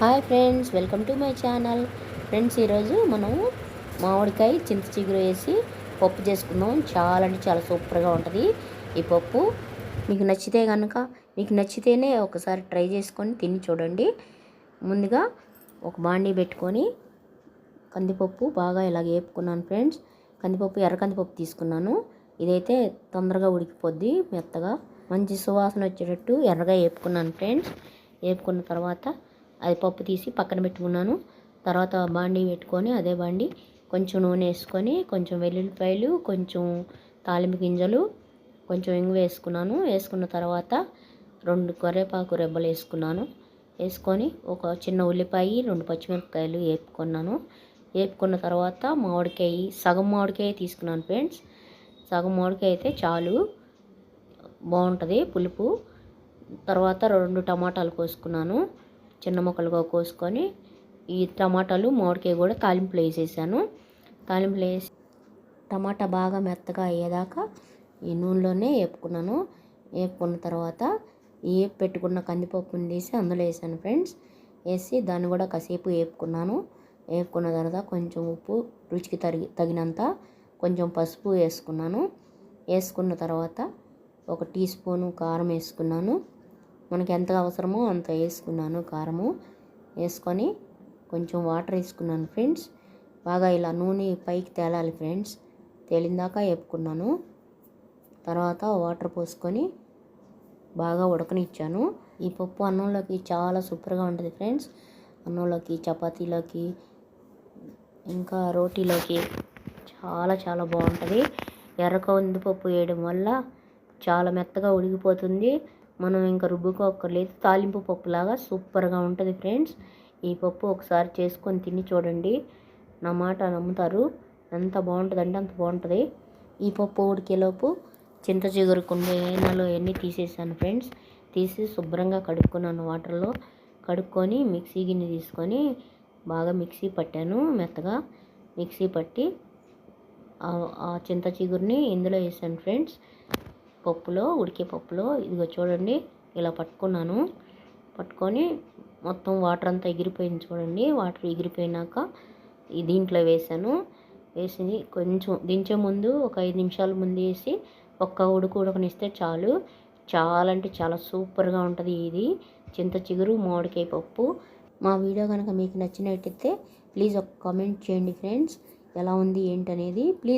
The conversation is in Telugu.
Hi friends welcome to my channel. Friends ఈరోజు మనం మామిడికాయ చింత చిగురు వేసి పప్పు చేసుకుందాం. చాలా అంటే చాలా సూపర్గా ఉంటుంది ఈ పప్పు. మీకు నచ్చితే కనుక మీకు నచ్చితేనే ఒకసారి ట్రై చేసుకొని తిని చూడండి. ముందుగా ఒక బాండీ పెట్టుకొని కందిపప్పు బాగా ఇలా వేపుకున్నాను ఫ్రెండ్స్. కందిపప్పు ఎర్ర కందిపప్పు తీసుకున్నాను. ఇదైతే తొందరగా ఉడికిపోద్ది మెత్తగా. మంచి సువాసన వచ్చేటట్టు ఎర్రగా వేపుకున్నాను ఫ్రెండ్స్. వేపుకున్న తర్వాత అది పప్పు తీసి పక్కన పెట్టుకున్నాను. తర్వాత బాండీ పెట్టుకొని అదే బాండి కొంచెం నూనె వేసుకొని కొంచెం వెల్లుల్లిపాయలు కొంచెం తాలింపు గింజలు కొంచెం ఇంగు వేసుకున్నాను. వేసుకున్న తర్వాత రెండు కరివేపాకు రెబ్బలు వేసుకున్నాను. వేసుకొని ఒక చిన్న ఉల్లిపాయ రెండు పచ్చిమిరపకాయలు వేపుకున్నాను వేపుకున్న తర్వాత మామిడికాయ సగం మామిడికాయ తీసుకున్నాను ఫ్రెండ్స్. సగం మామిడికాయ అయితే చాలు బాగుంటుంది పులుపు. తర్వాత రెండు టమాటాలు కోసుకున్నాను. చిన్న ముక్కలుగా కోసుకొని ఈ టమాటాలు మామిడికాయ కూడా తాలింపులో వేసేసాను. తాలింపులో వేసి టమాటా బాగా మెత్తగా అయ్యేదాకా ఈ నూనెలోనే వేపుకున్నాను. వేపుకున్న తర్వాత ఈ వేపు పెట్టుకున్న కందిపప్పుని తీసి అందులో వేసాను ఫ్రెండ్స్. వేసి దాన్ని కూడా కాసేపు వేపుకున్నాను. వేపుకున్న తర్వాత కొంచెం ఉప్పు రుచికి తగి తగినంత కొంచెం పసుపు వేసుకున్నాను. వేసుకున్న తర్వాత ఒక టీ స్పూను కారం వేసుకున్నాను. మనకి ఎంత అవసరమో అంత వేసుకున్నాను కారము. వేసుకొని కొంచెం వాటర్ వేసుకున్నాను ఫ్రెండ్స్. బాగా ఇలా నూనె పైకి తేలాలి ఫ్రెండ్స్. తేలిందాక వేపుకున్నాను. తర్వాత వాటర్ పోసుకొని బాగా ఉడకనిచ్చాను. ఈ పప్పు అన్నంలోకి చాలా సూపర్గా ఉంటుంది ఫ్రెండ్స్. అన్నంలోకి చపాతీలోకి ఇంకా రోటీలోకి చాలా చాలా బాగుంటుంది. ఎర్ర కందిపప్పు వేయడం వల్ల చాలా మెత్తగా ఉడికిపోతుంది. మనం ఇంకా రుబ్బుకోక్కర్లేదు. తాలింపు పప్పులాగా సూపర్గా ఉంటుంది ఫ్రెండ్స్. ఈ పప్పు ఒకసారి చేసుకొని తిని చూడండి. నా మాట నమ్ముతారు. ఎంత బాగుంటుందంటే అంత బాగుంటుంది. ఈ పప్పు ఉడికేలోపు చింత చిగురుకుండే ఏనాలో ఎన్ని తీసేసాను ఫ్రెండ్స్? తీసి శుభ్రంగా కడుక్కున్నాను వాటర్లో. కడుక్కొని మిక్సీ గిన్నె తీసుకొని బాగా మిక్సీ పట్టాను మెత్తగా. మిక్సీ పట్టి ఆ చింత చిగురిని ఇందులో వేసాను ఫ్రెండ్స్. పప్పులో ఉడికే పప్పులో ఇదిగో చూడండి ఇలా పట్టుకున్నాను. పట్టుకొని మొత్తం వాటర్ అంతా ఎగిరిపోయింది చూడండి. వాటర్ ఎగిరిపోయినాక దీంట్లో వేసాను. వేసి కొంచెం దించే ముందు ఒక ఐదు నిమిషాల ముందు వేసి ఒక్క ఉడుకు ఉడకనిస్తే చాలు. చాలా అంటే చాలా సూపర్గా ఉంటుంది ఇది. చింత చిగురు మామిడికాయ పప్పు. మా వీడియో కనుక మీకు నచ్చినట్టయితే ప్లీజ్ ఒక కామెంట్ చేయండి ఫ్రెండ్స్. ఎలా ఉంది ఏంటనేది ప్లీజ్